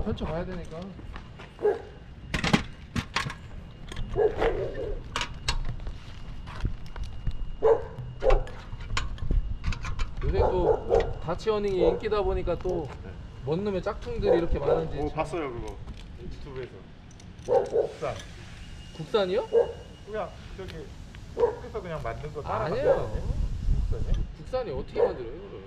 펼쳐 봐야 되니까. 요새 또 다치어닝이 인기다 보니까 또뭔 놈의 짝퉁들이 이렇게 많은지 오 참- 봤어요 그거 유튜브에서 국산 국산이요? 그냥 저기 한국에서 그냥 만든 거 따라 아니에요. 만들었네. 국산이? 국산이 어떻게 만들어요 이거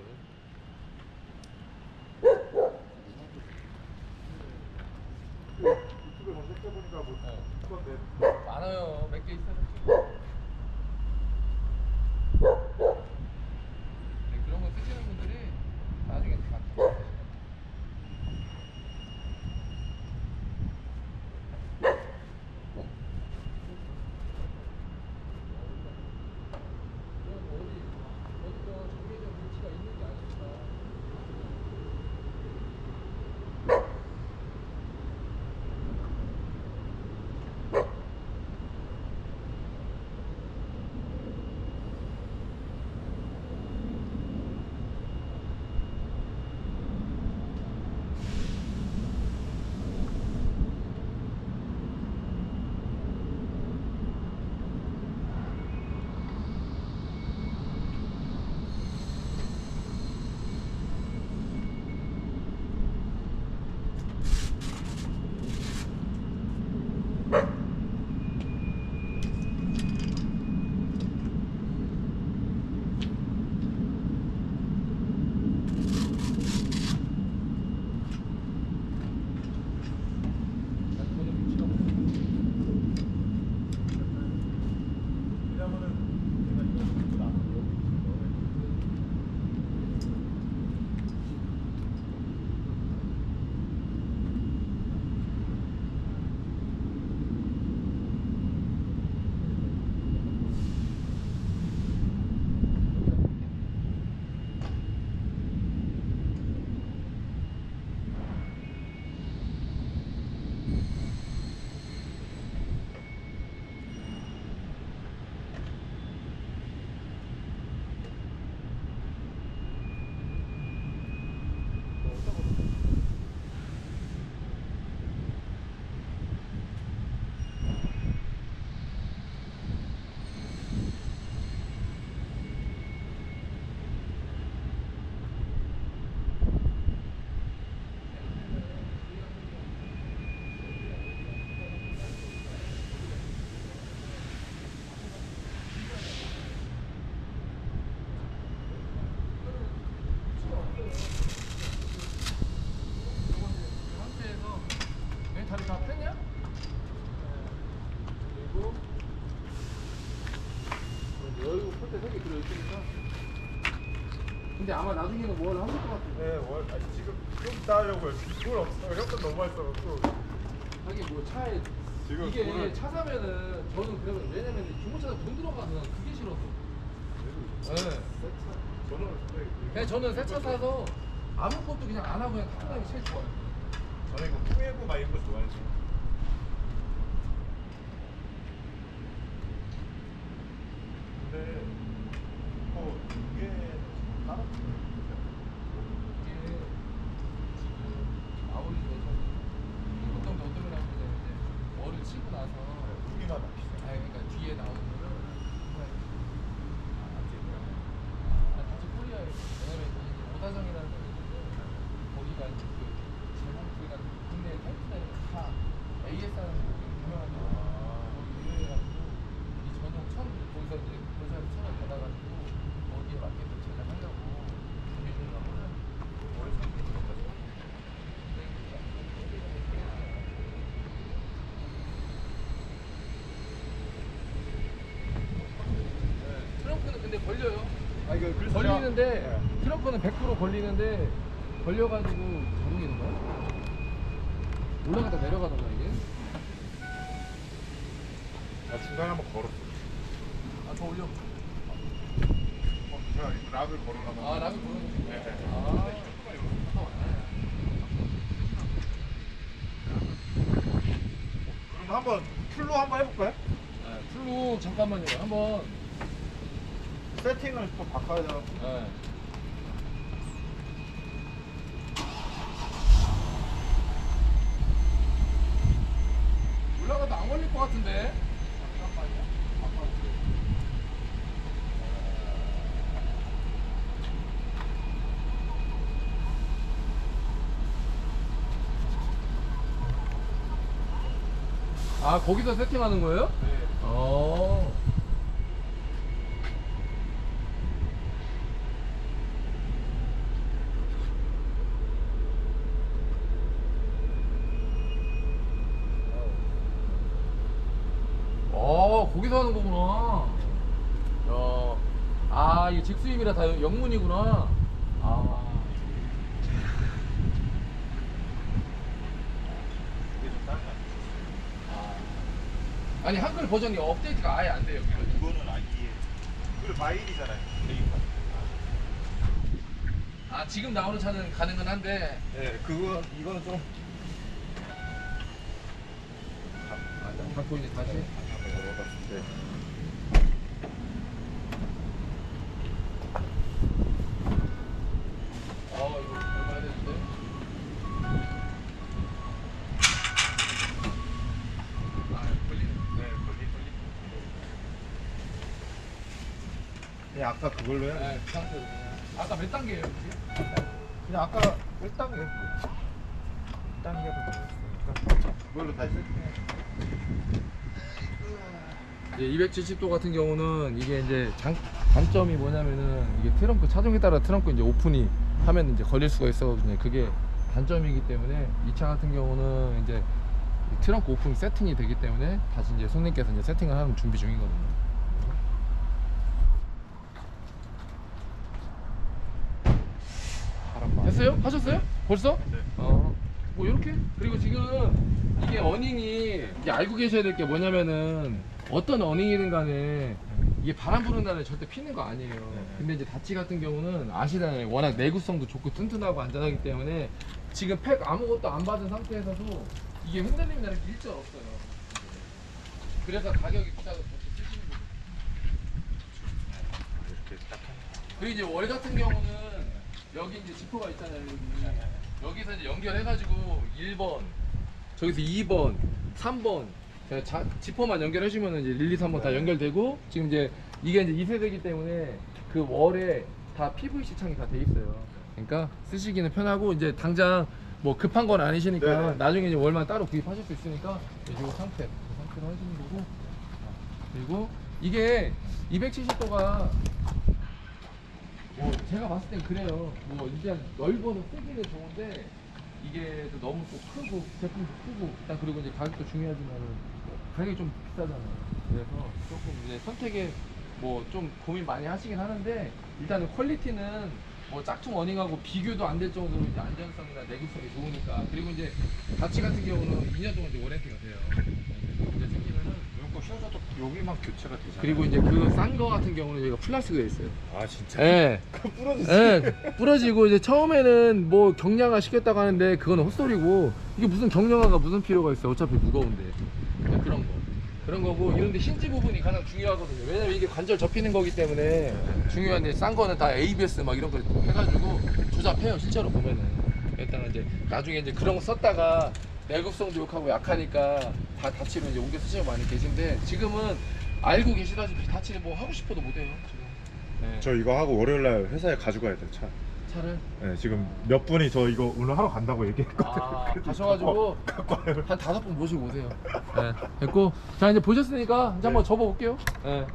유튜브에 검색해보니까 뭐 네. 많아요. 몇 개 있어요. 아마 나중에는 뭘 하실 것 같은데 네, 월, 아니, 지금 좀 따려고요. 돈 없어요. 형도 너무 많이 써갖고. 하긴 뭐 차에 지금 이게 돈을- 차 사면은 저는 그러면 왜냐면 중고차에 돈 들어가서 난 그게 싫어서 네. 저는 근데 그냥 저는 새 차 사서 아무것도 그냥 안 하고 그냥 타는 게 제일 좋아요 저는 이거 후회고 막 이런 거 좋아해서. 근데 뭐 이게 따로 이게 지금 아우리 내전 어떤 게 어떤 걸 하면 되는데 머리를 치고 나서 무기만 막 비싸. 아 그러니까 뒤에 나오는 거를 아, 같이 코리아에 왜냐면 이 오다정이라는 거 있는데 거기가 이제 그 제목들이 같은 국내 헬스장이 다 AS라는 유명한 데 거기 유명해가지고 이 전용 천 거기서 이제 회사에서 천을 받아가지고 거기에 맞게끔 제작하려고 준비를 하거든 머리 상태 좋아가지고. 트렁크는 근데 걸려요 아 이거 그래서 걸리는데 제가- 트렁크는 100% 걸리는데 걸려가지고 자동이는 거야? 올라갔다 내려가던가 이게? 나 중간에 한번 걸었어. 아 더 올려 어, 제가 이 락을 걸어놔서. 아 라면 보는 거 네, 네. 아 그럼 한번 풀로 한번 해볼까요? 네, 풀로 잠깐만요 한번 세팅을 또 바꿔야 돼요. 네. 올라가도 안 걸릴 것 같은데. 아 거기서 세팅하는 거예요? 네. 어. 거기서 하는 거구나. 야, 아, 이게 직수입이라 다 영문이구나. 아. 아. 아니 한글 버전이 업데이트가 아예 안 돼요. 이거는 아예 그리고 마일이잖아요. 아 지금 나오는 차는 가능은 한데 네, 그거 이거는 좀 아, 갖고 이제 다시 봤을 때. 아 이거 밟아야 되는데 아 걸리네 네, 걸리. 그냥 아까 그걸로 해야 돼. 네, 그 아까 몇 단계예요? 그냥 아까 1단계 1단계도 넣었으니까 그걸로 다시 세팅해. 이제 270도 같은 경우는 이게 이제 장, 단점이 뭐냐면은 이게 트렁크 차종에 따라 트렁크 이제 오픈이 하면 이제 걸릴 수가 있어거든요. 그게 단점이기 때문에 이 차 같은 경우는 이제 이 트렁크 오픈 세팅이 되기 때문에 다시 이제 손님께서 이제 세팅을 하는 준비 중이거든요. 됐어요? 하셨어요? 벌써? 네. 어. 뭐 이렇게? 그리고 지금 이게 어닝이 이제 알고 계셔야 될 게 뭐냐면은 어떤 어닝이든 간에 이게 바람 부는 날에 절대 피는 거 아니에요. 근데 이제 다치 같은 경우는 아시잖아요. 워낙 내구성도 좋고 튼튼하고 안전하기 때문에 지금 팩 아무것도 안 받은 상태에서도 이게 흔들림 나는 게 일절 없어요. 그래서 가격이 비싸도 그렇게 쓰시는 하면. 그리고 이제 월 같은 경우는 여기 이제 지퍼가 있잖아요. 여기. 여기서 이제 연결해가지고 1번, 저기서 2번, 3번, 제가 자, 지퍼만 연결해주면 이제 1, 2, 3번 다 연결되고 지금 이제 이게 이제 2세대이기 때문에 그 월에 다 PVC 창이 다 돼 있어요. 그러니까 쓰시기는 편하고 이제 당장 뭐 급한 건 아니시니까 네. 나중에 이제 월만 따로 구입하실 수 있으니까 이 상태, 이 상태로 하시는 거고 그리고 이게 270도가 뭐 제가 봤을 땐 그래요. 뭐 일단 넓어서 쓰기는 좋은데 이게 또 너무 또 크고 제품도 크고 일단 그리고 이제 가격도 중요하지만은 가격이 좀 비싸잖아요. 그래서 조금 이제 선택에 뭐 좀 고민 많이 하시긴 하는데 일단은 퀄리티는 뭐 짝퉁 어닝하고 비교도 안 될 정도로 이제 안전성이나 내구성이 좋으니까 그리고 이제 가치 같은 경우는 2년 동안 이제 워렌티가 돼요. 문제 생기면은 이런 거 휘어져도 여기만 교체가 되잖아. 그리고 이제 그 싼 거 같은 경우는 플라스틱으로 돼 있어요. 아 진짜. 예. 그 부러졌어. 예, 부러지고 이제 처음에는 뭐 경량화 시켰다고 하는데 그건 헛소리고 이게 무슨 경량화가 무슨 필요가 있어 어차피 무거운데 그냥 그런 거 그런 거고 이런데 힌지 부분이 가장 중요하거든요 왜냐면 이게 관절 접히는 거기 때문에 중요한데 싼 거는 다 ABS 막 이런 거 해가지고 조잡해요 실제로 보면은 일단 이제 나중에 이제 그런 거 썼다가 내구성도 욕하고 약하니까 다 다치로 이제 옮겨 쓰시는 분 많이 계신데 지금은 알고 계시다시피 다치를 뭐 하고 싶어도 못해요 지금 네. 저 이거 하고 월요일 날 회사에 가지고 가야 돼 차. 차를 네, 지금 몇 분이 저 이거 오늘 하러 간다고 얘기했거든. 아, 가셔가지고 갖고 와요. 한 다섯 분 모시고 오세요. 네, 됐고 자 이제 보셨으니까 이제 한번 접어볼게요. 네.